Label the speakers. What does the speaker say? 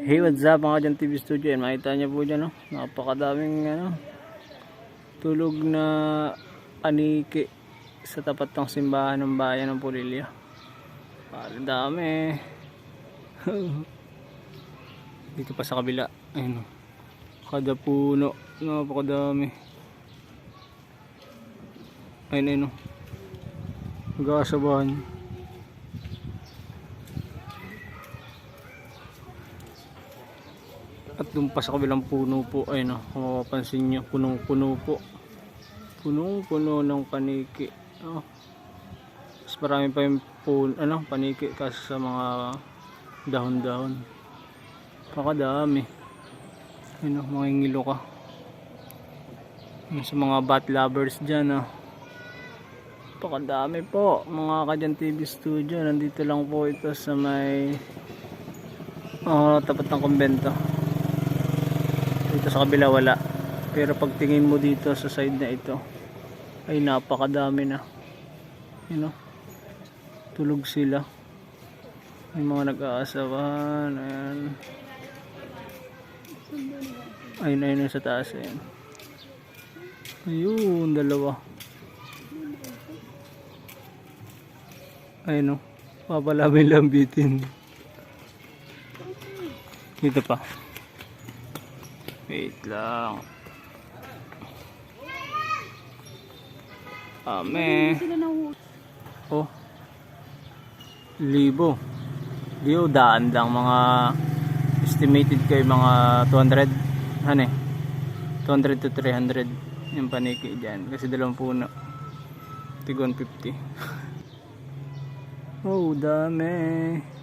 Speaker 1: Hey, what's up mga dyan TV Studio? Yan, makita niyo po dyan, no? Napakadaming, ano, tulog na aniki sa tapat ng simbahan ng bayan ng Pulilya. Parang dami. Dito pa sa kabila. Ayun? Kada puno. Napakadami. Ayun, ayun, no? Magkakasabahan. At doon pa sa kabilang puno po, ay no, kung mapapansin nyo, punong-puno po. Punong-puno ng paniki. Oh. Mas marami pa yung puno, ano, paniki kasi sa mga dahon-dahon. Pakadami. Ayun no, mga ngilo ka. Sa mga bat lovers dyan, oh. Pakadami po, mga kadyan TV studio. Nandito lang po ito sa may oh, tapat ng kumbento dito sa kabila wala. Pero pag tingin mo dito sa side na ito ay napakadami na. You know? Tulog sila. May mga nag-aasawahan ayan. Ayun ayun sa taas ayan. Ayun dalawa. Ayun o papalamin lambitin dito pa Wait lang. Ame. Oh. Libo. Di oh, daan lang mga estimated kay mga 200. Ano eh? 200 to 300 yung paniki dyan. Kasi dalawang puno. Tigon 50. oh, dami.